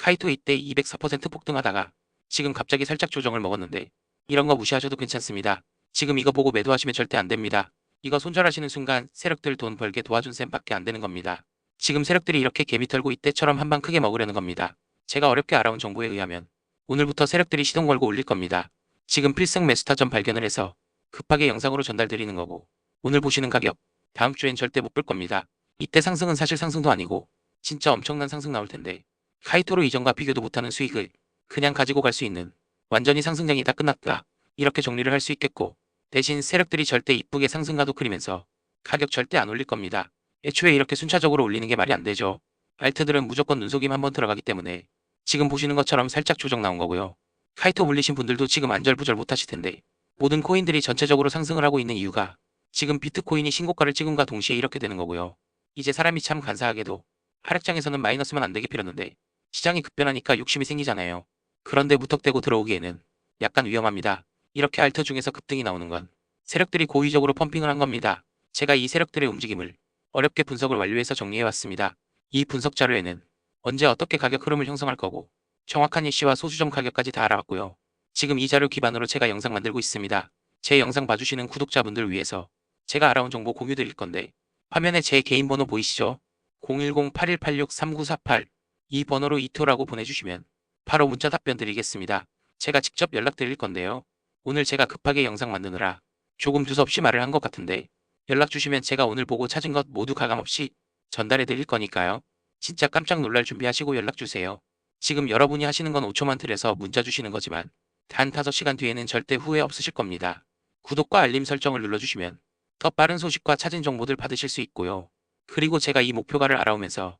카이토 이때 204% 폭등하다가 지금 갑자기 살짝 조정을 먹었는데 이런 거 무시하셔도 괜찮습니다. 지금 이거 보고 매도하시면 절대 안 됩니다. 이거 손절하시는 순간 세력들 돈 벌게 도와준 셈밖에 안 되는 겁니다. 지금 세력들이 이렇게 개미 털고 이때처럼 한 방 크게 먹으려는 겁니다. 제가 어렵게 알아온 정보에 의하면 오늘부터 세력들이 시동 걸고 올릴 겁니다. 지금 필승 매수타점 발견을 해서 급하게 영상으로 전달드리는 거고 오늘 보시는 가격 다음 주엔 절대 못 볼 겁니다. 이때 상승은 사실 상승도 아니고 진짜 엄청난 상승 나올 텐데 카이토로 이전과 비교도 못하는 수익을 그냥 가지고 갈 수 있는 완전히 상승장이 다 끝났다. 이렇게 정리를 할 수 있겠고 대신 세력들이 절대 이쁘게 상승가도 그리면서 가격 절대 안 올릴 겁니다. 애초에 이렇게 순차적으로 올리는 게 말이 안 되죠. 알트들은 무조건 눈속임 한번 들어가기 때문에 지금 보시는 것처럼 살짝 조정 나온 거고요. 카이토 물리신 분들도 지금 안절부절 못하실 텐데 모든 코인들이 전체적으로 상승을 하고 있는 이유가 지금 비트코인이 신고가를 찍음과 동시에 이렇게 되는 거고요. 이제 사람이 참 간사하게도 하락장에서는 마이너스만 안 되게 필었는데 시장이 급변하니까 욕심이 생기잖아요. 그런데 무턱대고 들어오기에는 약간 위험합니다. 이렇게 알트 중에서 급등이 나오는 건 세력들이 고의적으로 펌핑을 한 겁니다. 제가 이 세력들의 움직임을 어렵게 분석을 완료해서 정리해왔습니다. 이 분석 자료에는 언제 어떻게 가격 흐름을 형성할 거고 정확한 일시와 소수점 가격까지 다 알아왔고요. 지금 이 자료 기반으로 제가 영상 만들고 있습니다. 제 영상 봐주시는 구독자분들 위해서 제가 알아온 정보 공유 드릴 건데 화면에 제 개인 번호 보이시죠? 010-8186-3948 이 번호로 이토라고 보내주시면 바로 문자 답변 드리겠습니다. 제가 직접 연락 드릴 건데요. 오늘 제가 급하게 영상 만드느라 조금 두서없이 말을 한 것 같은데 연락 주시면 제가 오늘 보고 찾은 것 모두 가감없이 전달해 드릴 거니까요. 진짜 깜짝 놀랄 준비하시고 연락 주세요. 지금 여러분이 하시는 건 5초만 틀에서 문자 주시는 거지만 단 5시간 뒤에는 절대 후회 없으실 겁니다. 구독과 알림 설정을 눌러주시면 더 빠른 소식과 찾은 정보들 받으실 수 있고요. 그리고 제가 이 목표가를 알아오면서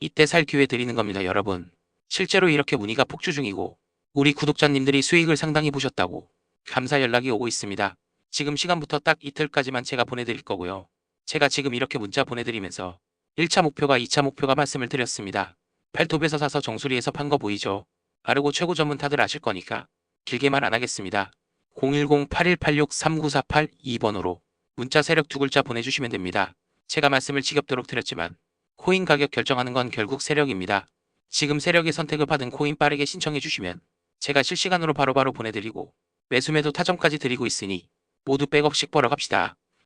이때 살 기회 드리는 겁니다 여러분. 실제로 이렇게 문의가 폭주 중이고 우리 구독자님들이 수익을 상당히 보셨다고 감사 연락이 오고 있습니다. 지금 시간부터 딱 이틀까지만 제가 보내드릴 거고요. 제가 지금 이렇게 문자 보내드리면서 1차 목표가 2차 목표가 말씀을 드렸습니다. 팔톱에서 사서 정수리에서 판 거 보이죠? 아르고 최고 전문 다들 아실 거니까 길게 말 안 하겠습니다. 010-8186-3948 2번으로 문자 세력 두 글자 보내주시면 됩니다. 제가 말씀을 지겹도록 드렸지만 코인 가격 결정하는 건 결국 세력입니다. 지금 세력의 선택을 받은 코인 빠르게 신청해 주시면 제가 실시간으로 바로바로 보내드리고 매수매도 타점까지 드리고 있으니 모두 백억씩 벌어 갑시다.